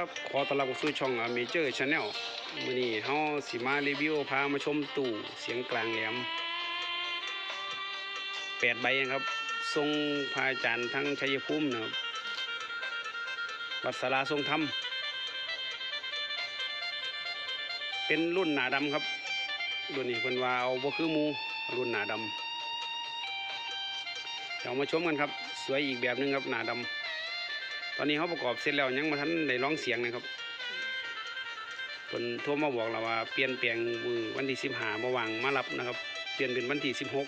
ครับขอต้อนรับสู่ช่องเมเจอร์ชาแนลมื้อนี้เฮาสิมารีวิวพามาชมตู้เสียงกลางแหลมแปดใบนะครับ ทรงพาจารย์ทั้งชัยภูมินะครับวัดสาราทรงธรรม เป็นรุ่นหนาดำครับรุ่นนี้เพิ่นว่าเอาบ่คือมูรุ่นหนาดำเดี๋ยวมาชมกันครับ สวยอีกแบบหนึงครับหนาดำ ตอนนี้เขาประกอบเสร็จแล้วยังมาทันได้ร้องเสียงนะครับคนโทรมาบอกเราว่าเปลี่ยนแปลงมือวันที่สิบหามาวางมารับนะครับ เปลี่ยนเป็นวันที่สิบหก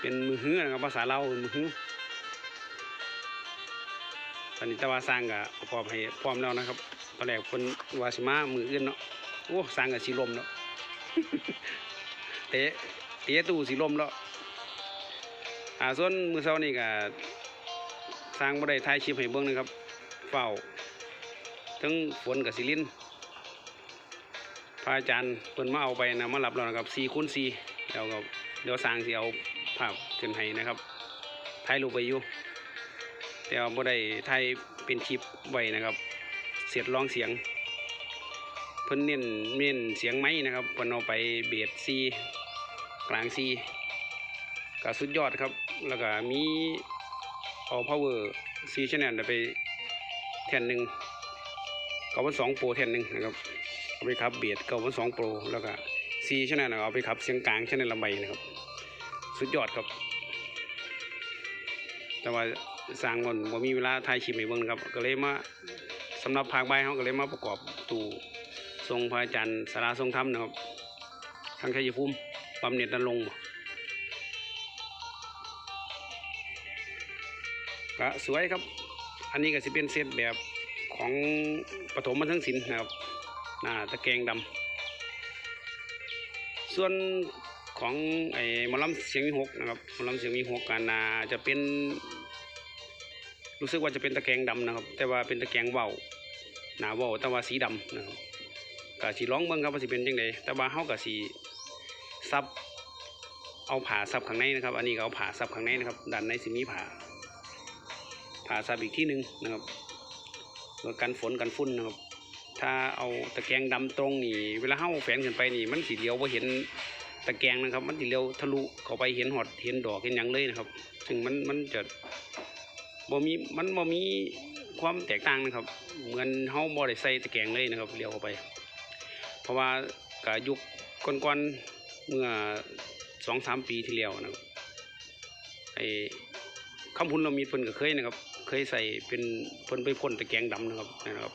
เป็นมือฮื้อนะครับภาษาเรามือฮื้อตอนนี้ตะวาสร้างกับประกอบให้พร้อมแล้วนะครับตอนแรกคนวาสิมามืออื่นเนาะโอ้สร้างกับสีลมเนาะเตะเตะตู้สีลมแล้วอ่าส่วนมือเช้านี่ก็ สร้างบ่ได้ถ่ายคลิปให้เบิ่งนะครับเฝ้าทั้งฝนกับสิลินพระอาจารย์เพิ่นมาเอาไปนะมารับแล้วนะครับ4คูณ4แล้วก็เดี๋ยวสร้างสิเอาภาพขึ้นให้นะครับถ่ายรูปไปอยู่แต่ว่าบ่ได้ถ่ายเป็นคลิปไว้นะครับ เสียดร้องเสียง เพิ่นเน้นเน้นเสียงไม้นะครับเพิ่นเอาไปเบสซีกลางซีก็สุดยอดครับ แล้วก็มี เอา power C channel ไปแทนหนึ่งเก้าพันสองโปรแทนหนึ่งนะครับเอาไปขับเบียดเก้าพันสองโปรแล้วก็ C channel เอาไปขับเสียงกลาง channel ลำใบนะครับ สุดยอดครับ แต่ว่าสร้างมันบ่มีเวลาถ่ายคลิปให้เบิ่งครับ ก็เลยมาสำหรับภาคบายเขาก็เลยมาประกอบตู้ทรงพระอาจารย์สาราทรงธรรมนะครับทางชัยภูมิบำเหน็จนรงค์ ก็สวยครับ อันนี้ก็สิเป็นเซตแบบของปฐมบันเทิงศิลป์นะครับหน้าตะแกรงดำส่วนของไอ้มอลำเสียงมีหกนะครับมอลำเสียงมีหกกันนาจะเป็น รู้สึกว่าจะเป็นตะแกรงดำนะครับ แต่ว่าเป็นตะแกรงเว้าหนาเว้าแต่ว่าสีดำนะครับก็สีร้องเบิ่งครับว่าสิเป็นจังไดแต่ว่าเฮาก็สีซับเอาผ่าซับข้างในนะครับ อันนี้ก็เอาผ่าซับข้างในนะครับด้านในสิมีผ่า ผ่าซับอีกที่หนึ่งนะครับเพื่อกันฝนกันฝุ่นนะครับ ถ้าเอาตะแกรงดำตรงนี่ เวลาเฮาแฝนขึ้นไปนี่ มันสีเลียวว่าเห็นตะแกรงนะครับ มันสีเลียวทะลุเข้าไปเห็นหอดเห็นดอกเห็นยังเลยนะครับซึ่งมันมันจะบ่มีมันบ่มีความแตกต่างนะครับ เหมือนเฮาบ่ได้ใส่ตะแกรงเลยนะครับเลี้ยวเข้าไป เพราะว่ากะยุคก่อนๆเมื่อสองสามปีที่แล้วนะครับไอ้คำพุนเรามีเพิ่นก็เคยนะครับ เคยใส่เป็นพ่นไปพ่นตะแกรงดำนะครับนะครับ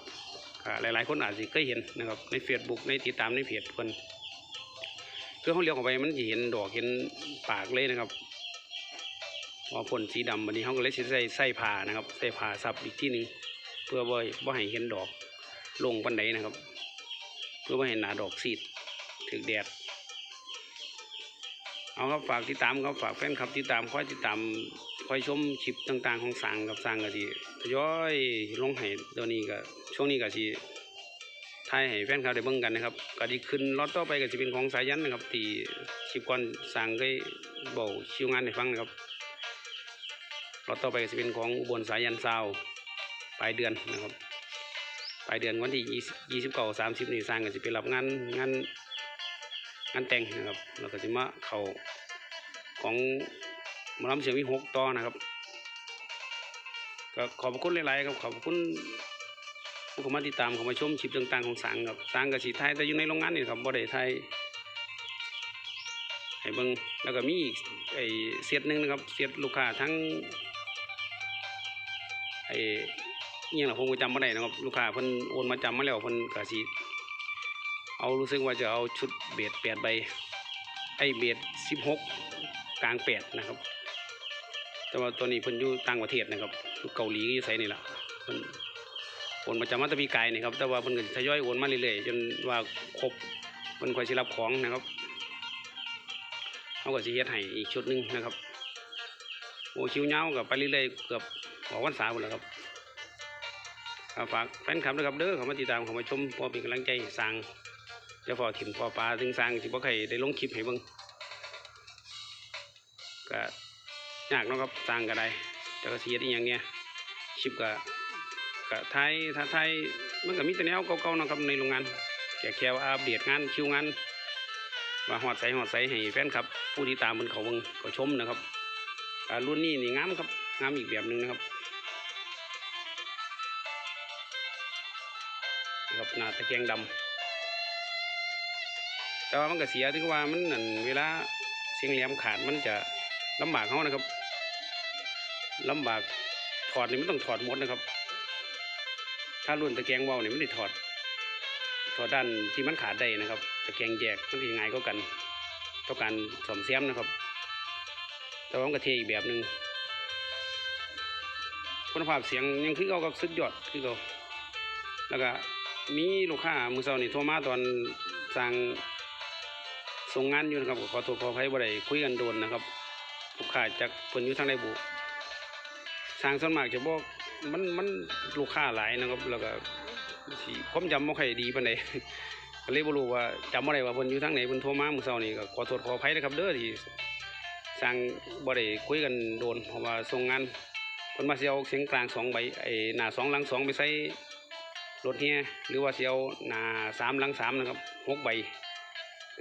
หลายๆ คนอาจจะเคยเห็นนะครับ ในเฟซบุ๊กในติดตามในเพจเพิ่นคือเขาเลี้ยวเข้าไปมันเห็นดอกเห็นปากเลยนะครับว่าพ่นสีดำวันนี้เขาก็เลยใส่ใส่ผ้านะครับใส่ผ้าซับอีกที่หนึ่งเพื่อบ่บ่ให้เห็นดอกลงปันไดนะครับ เพื่อบ่ให้หนาดอกซีดถึกแดดเอาครับฝากติดตามครับฝากแฟนคลับติดตามคอยติดตาม คอยชมคลิปต่างๆ ของสร้างกับสร้างก็สิทยอยลงให้เดี๋ยวนี้ก็ช่วงนี้ก็สิถ่ายให้แฟนคลับได้เบิ่งกันนะครับก็ที่ขึ้นรถต่อไปก็จะเป็นของสายยันนะครับที่คลิปก่อนสร้างเคยบอกชิวงานให้ฟังนะครับรถต่อไปก็จะเป็นของอุบลสายยันซาวปลายเดือนนะครับปลายเดือนวันที่ยี่สิบเก้าสามสิบนี่สร้างก็จะไปรับงานงานงานแต่งนะครับแล้วก็จะมาเขาของ หมอลำเสียงวิหกต่อนะครับก็ขอบคุณหลายๆครับขอบคุณผู้เข้ามาติดตามเข้ามาชมคลิปต่างๆของสังครับสังกับสีไทยแต่อยู่ในโรงงานนี่ครับบ่ได้ไทยให้เบิ่งแล้วก็มีไอ้เสียดหนึ่งนะครับเสียดลูกค้าทั้งไอ้ยังล่ะผมก็จำไม่ได้นะครับลูกค้าเพิ่นโอนมาจำมาแล้วเพิ่นก็สิเอารู้สึกว่าจะเอาชุดเบียดแปดใบไอเบียดสิบหกกลางแปดนะครับ แต่ว่าตัวนี้เพิ่นอยู่ต่างประเทศนะครับอยู่เกาหลีอยู่ไสนี่แหละเพิ่นโอนมาจากมัตตปีกายนี่ครับ แต่ว่าเพิ่นก็ทยอยโอนมาเรื่อยๆจนว่าครบเพิ่นค่อยสิรับของนะครับเขาก็สิเฮ็ดให้อีกชุดหนึงนะครับโอ้ชิวเงากับไปเรื่อยๆเกือบออกวันเสาร์หมดแล้วครับฝากแฟนคลับด้วยครับเด้อเขามาติดตามเขามาชมพอเป็นกำลังใจสร้างจะพอถิ่นพอปลาถึงสร้างสิบ่ใครได้ลงคลิปให้เบิ่งก็ ยากเนาะครับสร้างก็ไดแต่ก็เสียดอีหยังเนี้ยคลิปก็ก็ไทยถ้าไทยมันก็มีแต่แนวเก่าๆนะครับในโรงงานแก่แค่ว่าอัปเดตงานคิวงานว่าฮอดใสฮอดใสให้แฟนครับผู้ที่ตามมันเขาเบิงเขาชมนะครับรุ่นนี้นี่งามครับงามอีกแบบหนึ่งนะครับครับหน้าตะแกงดำแต่ว่ามันก็เสียที่ว่ามันนั่นเวลาเสียงแหลมขาดมันจะ ลำบากเขานะครับลำบากถอดนี่ไมันต้องถอดหมดนะครับ ถ้ารุ่นตะแกรงเบาเนี่ยมันได้ถอด ถอดด้านที่มันขาดได้นะครับ ตะแกรงแยกมันจะง่ายก็กันต้องการสอมเสียมนะครับ แต่ว่ามันก็เทอีกแบบหนึ่งคุณภาพเสียงยังคือเขากับสุดยอดคือเขาแล้วก็มีลูกค้ามือเช้านี่โทรมาตอนสั่งส่งงานอยู่นะครับขอโทษขออภัยบ่ได้คุยกันโดนนะครับ ลูกค้าจากเพิ่นอยู่ทางใดบุสร้างส่วนมากจะบอกมันมันลูกค้าหลายนะครับ แล้วก็สิความจำบ่ค่อยดีปานใดก็เลยบ่รู้ว่าจำบ่ได้ว่าเพิ่นอยู่ทางไหนเพิ่นโทรมาเมื้อเช้านี่ก็ขอโทษขออภัยนะครับ เด้อที่สร้างบ่ได้คุยกันโดนเพราะว่าส่งงานเพิ่นมาสิเอาเสียงกลางสองใบไอ้หน้าสองหลังสองไปใส่รถแฮหรือว่าสิเอาหน้าสามหลังสามนะครับหกใบ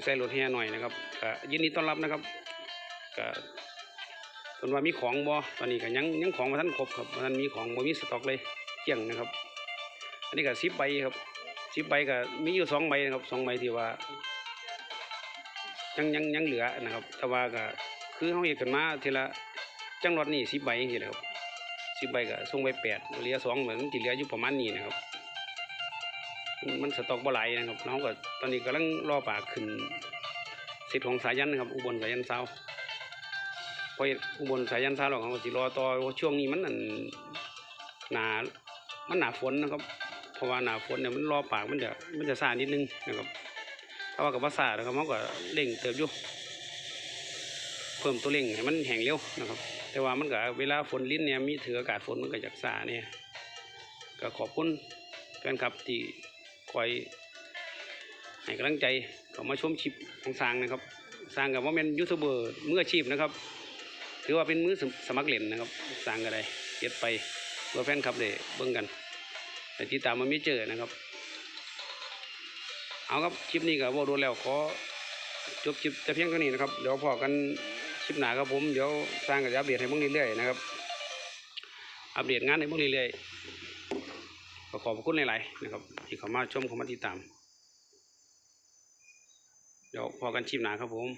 ใส่รถแฮหน่อยนะครับก็ยินดีต้อนรับนะครับก็ เพิ่นว่ามีของบ่ตอนนี้ก็ยังยังของบ่ทันครบครับบ่ทันมีของบ่มีสต็อกเลยเกลี้ยงนะครับ อันนี้ก็10ใบครับ10ใบก็มีอยู่สองใบนะครับสองใบที่ว่ายังยังยังเหลือนะครับ แต่ว่าก็คือเขาเห็นกันมาทีละจังหวัดนี่สิบใบอย่างเงี้ยนะครับสิบใบก็ส่งไปแปดเหลือสองเหมือนที่เหลืออยู่ประมาณนี้นะครับ มันสต็อกบ่ไหลนะครับน้องก็ตอนนี้กำลังรอปากขึ้นสิทธิ์ของสายันนะครับ อุบลสายันเศร้า พออุบลสายันเศร้าเราเขาก็สิรอต่อช่วงนี้มันนหนามันหนาฝนนะครับเพราะว่าหนาฝนเนี่ยมันรอปากมันจะมันจะซานิดนึงนะครับถ้าว่ากับภาษานะครับมันก็เร่งเติบอยู่เพิ่มตัวเร่งให้มันแห้งเร็วนะครับ แต่ว่ามันก็เวลาฝนลิ้นเนี่ยมีถืออากาศฝนมันก็จากซาเนี่ยก็ขอบคุณแฟนคลับที่คอยให้กำลังใจเขามาชมคลิปของสร้างนะครับสร้างกับว่าเป็นยูทูบเบอร์มืออาชีพนะครับ ถือว่าเป็นมือสมัครเล่นนะครับสร้างก็ได้เก็บไปเพื่อแฟนคลับได้เบิ่งกันแต่ติดตามมันไม่เจอนะครับ เอาครับคลิปนี้ก็บอกดูแล้วขอจบคลิปแต่เพียงเท่านี้นะครับเดี๋ยวพอกันคลิปหนาครับผมเดี๋ยวสร้างกับอัปเดตให้เบิ่งเรื่อยๆนะครับอัปเดตงานให้เบิ่งเรื่อยๆก็ขอบคุณหลายๆนะครับ ที่เข้ามาชมเข้ามาติดตามเดี๋ยวพอกันคลิปหนาครับผม